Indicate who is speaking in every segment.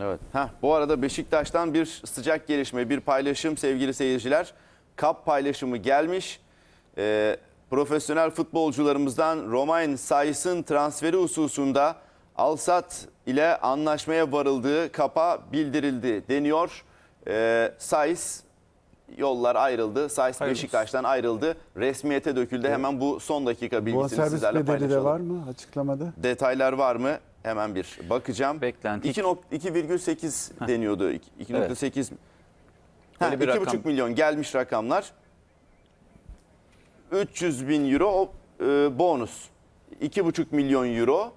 Speaker 1: Evet. Heh, bu arada Beşiktaş'tan bir sıcak gelişme, bir paylaşım sevgili seyirciler. Kap paylaşımı gelmiş. Ee, profesyonel futbolcularımızdan Romain Sais'in transferi hususunda Alsat ile anlaşmaya varıldığı kapa bildirildi deniyor. Ee, Sais yollar ayrıldı. Sais
Speaker 2: Hayırlısı.
Speaker 1: Beşiktaş'tan ayrıldı. Resmiyete döküldü. Hemen bu son dakika bilgisini sizlerle
Speaker 3: bedeli de
Speaker 1: paylaşalım.
Speaker 3: var mı açıklamada?
Speaker 1: Detaylar var mı? Hemen bir bakacağım.
Speaker 2: Beklenti.
Speaker 1: 2 nok- 2,8 deniyordu. 2,8 Ha,
Speaker 2: Öyle bir
Speaker 1: 2,5
Speaker 2: rakam.
Speaker 1: milyon gelmiş rakamlar. 300 bin euro e, bonus. 2,5 milyon euro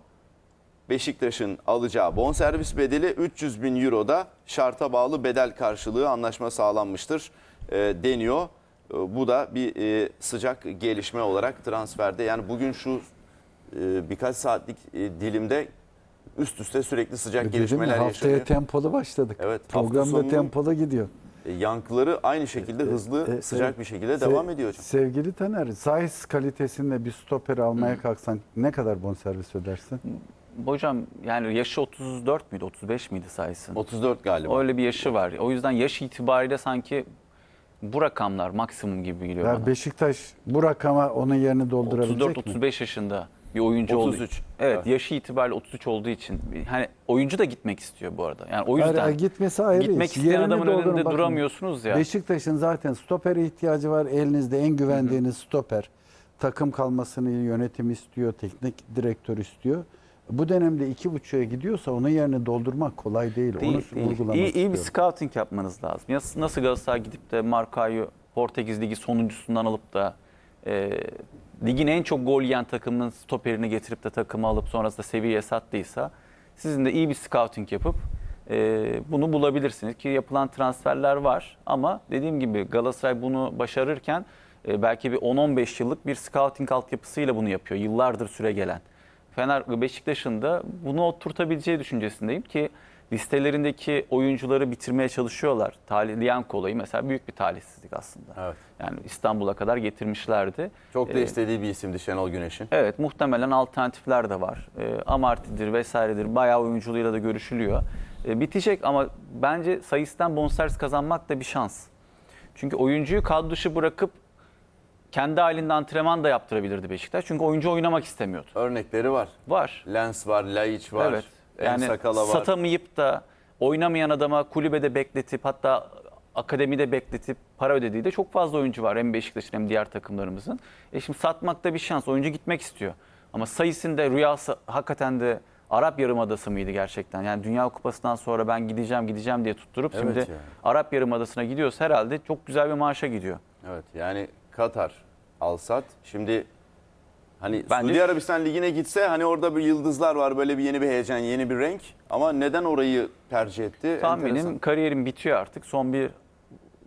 Speaker 1: Beşiktaş'ın alacağı bonservis bedeli 300 bin euro da şarta bağlı bedel karşılığı anlaşma sağlanmıştır e, deniyor. E, bu da bir e, sıcak gelişme olarak transferde. Yani bugün şu e, birkaç saatlik e, dilimde üst üste sürekli sıcak
Speaker 3: Dedim
Speaker 1: gelişmeler
Speaker 3: haftaya
Speaker 1: yaşanıyor.
Speaker 3: tempolu başladık.
Speaker 1: Evet,
Speaker 3: Programda tempolu gidiyor.
Speaker 1: E, Yankıları aynı şekilde hızlı,
Speaker 3: E,
Speaker 1: sıcak
Speaker 3: evet.
Speaker 1: bir şekilde
Speaker 3: Se-
Speaker 1: devam ediyor hocam.
Speaker 3: Sevgili Taner, size kalitesinde bir stoper almaya
Speaker 1: Hmm.
Speaker 3: kalksan ne kadar bonservis ödersin?
Speaker 2: Hocam yani yaşı 34 müydü 35 miydi sayısın?
Speaker 1: 34 galiba.
Speaker 2: Öyle bir yaşı var. O yüzden yaş itibariyle sanki bu rakamlar maksimum gibi geliyor
Speaker 3: Ya
Speaker 2: bana.
Speaker 3: Beşiktaş bu rakama onun yerini doldurabilecek mi?
Speaker 2: 34-35 yaşında bir oyuncu
Speaker 1: 33.
Speaker 2: olduğu Evet,
Speaker 1: Evet.
Speaker 2: yaşı itibariyle 33 olduğu için hani oyuncu da gitmek istiyor bu arada. Yani o yüzden
Speaker 3: hayır, gitmesi ayrı
Speaker 2: gitmek
Speaker 3: iş.
Speaker 2: isteyen
Speaker 3: Yerini
Speaker 2: adamın
Speaker 3: doldurun.
Speaker 2: önünde
Speaker 3: Bakın,
Speaker 2: duramıyorsunuz ya.
Speaker 3: Beşiktaş'ın zaten stopere ihtiyacı var. Elinizde en güvendiğiniz stoper. Takım kalmasını yönetim istiyor, teknik direktör istiyor. Bu dönemde iki buçuğa gidiyorsa onun yerini doldurmak kolay değil.
Speaker 2: Değil,
Speaker 3: Onu
Speaker 2: değil.
Speaker 3: vurgulamak
Speaker 2: İyi, iyi bir scouting yapmanız lazım. Nasıl, nasıl Galatasaray gidip de Marka'yı Portekiz Ligi sonuncusundan alıp da e, ligin en çok gol yiyen takımının stoperini getirip de takımı alıp sonrasında seviyeye sattıysa sizin de iyi bir scouting yapıp e, bunu bulabilirsiniz ki yapılan transferler var ama dediğim gibi Galatasaray bunu başarırken e, belki bir 10-15 yıllık bir scouting altyapısıyla bunu yapıyor. Yıllardır süre gelen. Fener Beşiktaş'ın da bunu oturtabileceği düşüncesindeyim ki listelerindeki oyuncuları bitirmeye çalışıyorlar. Talih Lianco olayı mesela büyük bir talihsizlik aslında.
Speaker 1: Evet.
Speaker 2: Yani İstanbul'a kadar getirmişlerdi.
Speaker 1: Çok da
Speaker 2: Ee,
Speaker 1: istediği bir isimdi Şenol Güneş'in.
Speaker 2: Evet muhtemelen alternatifler de var. E, Amarty'dir vesairedir bayağı oyunculuğuyla da görüşülüyor. E, bitecek ama bence sayısından bonservis kazanmak da bir şans. Çünkü oyuncuyu kadro dışı bırakıp kendi halinde antrenman da yaptırabilirdi Beşiktaş. Çünkü oyuncu oynamak istemiyordu.
Speaker 1: Örnekleri var.
Speaker 2: Var.
Speaker 1: Lens var, Laiç var,
Speaker 2: Evet. Yani
Speaker 1: Sakala var.
Speaker 2: satamayıp da oynamayan adama kulübede bekletip hatta akademide bekletip para ödediği de çok fazla oyuncu var. Hem Beşiktaş'ın hem diğer takımlarımızın. E şimdi satmakta bir şans. Oyuncu gitmek istiyor. Ama sayısında rüyası hakikaten de Arap Yarımadası mıydı gerçekten? Yani Dünya Kupası'ndan sonra ben gideceğim gideceğim diye tutturup
Speaker 1: Evet
Speaker 2: şimdi
Speaker 1: ya.
Speaker 2: Arap Yarımadası'na gidiyorsa herhalde çok güzel bir maaşa gidiyor.
Speaker 1: Evet yani Katar, Alsat. Şimdi hani
Speaker 2: Bence-
Speaker 1: Suudi Arabistan Ligi'ne gitse hani orada bir yıldızlar var böyle bir yeni bir heyecan, yeni bir renk. Ama neden orayı tercih etti?
Speaker 2: Tahminim
Speaker 1: Enteresan.
Speaker 2: kariyerim bitiyor artık. Son bir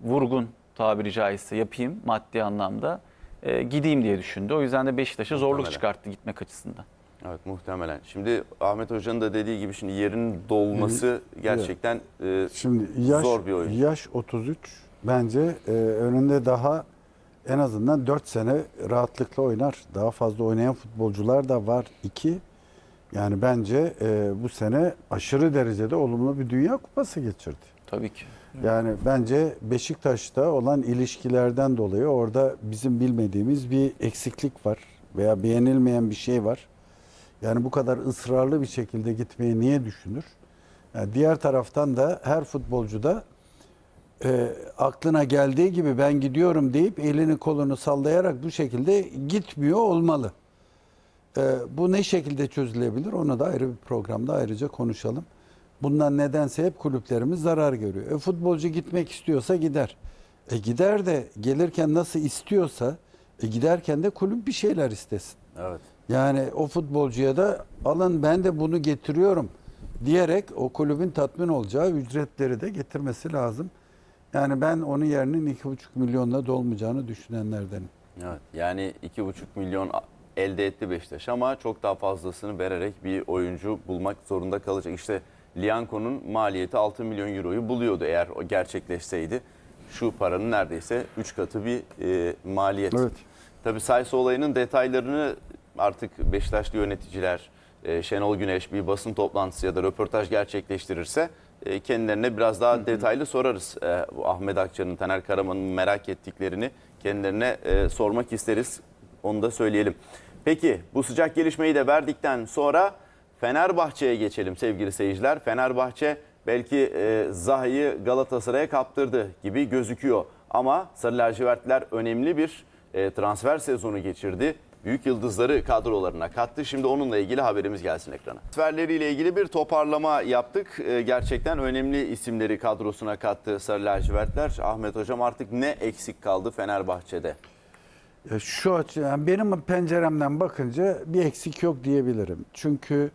Speaker 2: vurgun tabiri caizse yapayım maddi anlamda. E, gideyim diye düşündü. O yüzden de Beşiktaş'a zorluk
Speaker 1: Muhtemelen.
Speaker 2: çıkarttı gitmek açısından.
Speaker 1: Evet muhtemelen. Şimdi Ahmet Hoca'nın da dediği gibi şimdi yerinin dolması gerçekten e,
Speaker 3: Şimdi yaş,
Speaker 1: zor bir oyun.
Speaker 3: yaş 33 bence e, önünde daha en azından 4 sene rahatlıkla oynar. Daha fazla oynayan futbolcular da var. 2 yani bence e, bu sene aşırı derecede olumlu bir Dünya Kupası geçirdi.
Speaker 2: Tabii ki.
Speaker 3: Yani bence Beşiktaş'ta olan ilişkilerden dolayı orada bizim bilmediğimiz bir eksiklik var veya beğenilmeyen bir şey var. Yani bu kadar ısrarlı bir şekilde gitmeyi niye düşünür? Yani diğer taraftan da her futbolcuda e, aklına geldiği gibi ben gidiyorum deyip elini kolunu sallayarak bu şekilde gitmiyor olmalı. E, bu ne şekilde çözülebilir onu da ayrı bir programda ayrıca konuşalım. Bundan nedense hep kulüplerimiz zarar görüyor. E, futbolcu gitmek istiyorsa gider. E, gider de gelirken nasıl istiyorsa e, giderken de kulüp bir şeyler istesin.
Speaker 1: Evet.
Speaker 3: Yani o futbolcuya da alın ben de bunu getiriyorum diyerek o kulübün tatmin olacağı ücretleri de getirmesi lazım. Yani ben onun yerinin 2,5 milyonla dolmayacağını düşünenlerdenim.
Speaker 1: Evet. Yani 2,5 milyon elde etti Beşiktaş ama çok daha fazlasını vererek bir oyuncu bulmak zorunda kalacak. İşte Lianco'nun maliyeti 6 milyon euroyu buluyordu eğer o gerçekleşseydi. Şu paranın neredeyse 3 katı bir e, maliyet.
Speaker 3: Evet.
Speaker 1: Tabii Sayıs olayının detaylarını artık Beşiktaşlı yöneticiler, e, Şenol Güneş bir basın toplantısı ya da röportaj gerçekleştirirse e, kendilerine biraz daha detaylı sorarız. E, Ahmet Akça'nın, Taner Karaman'ın merak ettiklerini kendilerine e, sormak isteriz. Onu da söyleyelim. Peki bu sıcak gelişmeyi de verdikten sonra Fenerbahçe'ye geçelim sevgili seyirciler. Fenerbahçe belki e, Zaha'yı Galatasaray'a kaptırdı gibi gözüküyor. Ama Sarı Lacivertliler önemli bir e, transfer sezonu geçirdi. Büyük yıldızları kadrolarına kattı. Şimdi onunla ilgili haberimiz gelsin ekrana. Transferleriyle ilgili bir toparlama yaptık. E, gerçekten önemli isimleri kadrosuna kattı Sarı Lacivertler. Ahmet Hocam artık ne eksik kaldı Fenerbahçe'de?
Speaker 3: Şu açı, yani benim penceremden bakınca bir eksik yok diyebilirim. Çünkü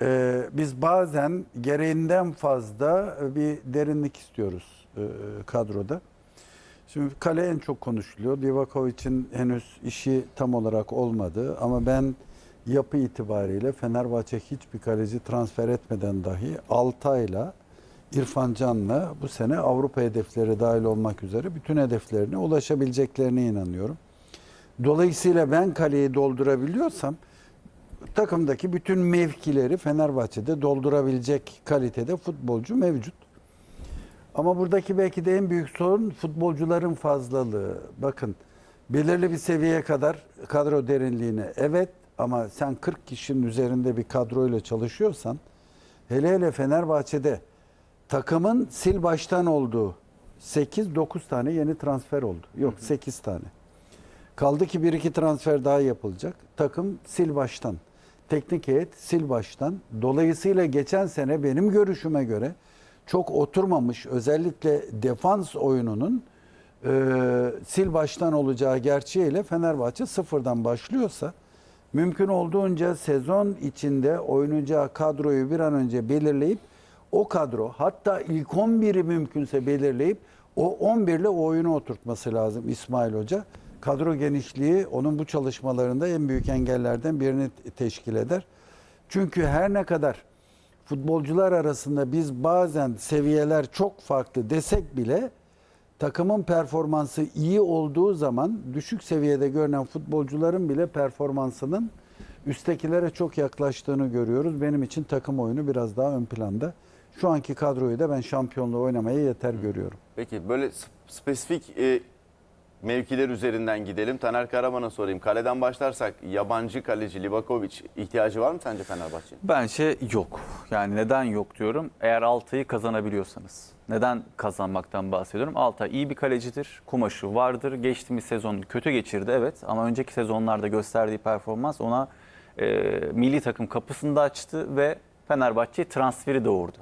Speaker 3: e, biz bazen gereğinden fazla bir derinlik istiyoruz e, kadroda. Şimdi kale en çok konuşuluyor. Livakovic'in henüz işi tam olarak olmadı ama ben yapı itibariyle Fenerbahçe hiçbir kaleci transfer etmeden dahi Altay'la İrfan Can'la bu sene Avrupa hedefleri dahil olmak üzere bütün hedeflerine ulaşabileceklerine inanıyorum. Dolayısıyla ben kaleyi doldurabiliyorsam takımdaki bütün mevkileri Fenerbahçe'de doldurabilecek kalitede futbolcu mevcut. Ama buradaki belki de en büyük sorun futbolcuların fazlalığı. Bakın belirli bir seviyeye kadar kadro derinliğine evet ama sen 40 kişinin üzerinde bir kadroyla çalışıyorsan hele hele Fenerbahçe'de takımın sil baştan olduğu 8-9 tane yeni transfer oldu. Yok 8 tane. Kaldı ki bir iki transfer daha yapılacak. Takım sil baştan. Teknik heyet sil baştan. Dolayısıyla geçen sene benim görüşüme göre çok oturmamış özellikle defans oyununun e, sil baştan olacağı gerçeğiyle Fenerbahçe sıfırdan başlıyorsa mümkün olduğunca sezon içinde oynayacağı kadroyu bir an önce belirleyip o kadro hatta ilk 11'i mümkünse belirleyip o 11 ile oyunu oturtması lazım İsmail Hoca. Kadro genişliği onun bu çalışmalarında en büyük engellerden birini teşkil eder. Çünkü her ne kadar futbolcular arasında biz bazen seviyeler çok farklı desek bile takımın performansı iyi olduğu zaman düşük seviyede görünen futbolcuların bile performansının üsttekilere çok yaklaştığını görüyoruz. Benim için takım oyunu biraz daha ön planda. Şu anki kadroyu da ben şampiyonluğu oynamaya yeter görüyorum.
Speaker 1: Peki böyle spesifik e, mevkiler üzerinden gidelim. Taner Karaman'a sorayım. Kaleden başlarsak yabancı kaleci Livakovic ihtiyacı var mı sence Fenerbahçe'nin?
Speaker 2: Bence yok. Yani neden yok diyorum? Eğer Altay'ı kazanabiliyorsanız. Neden kazanmaktan bahsediyorum? Altay iyi bir kalecidir. Kumaşı vardır. Geçtiğimiz sezon kötü geçirdi evet. Ama önceki sezonlarda gösterdiği performans ona e, milli takım kapısını da açtı ve Fenerbahçe transferi doğurdu.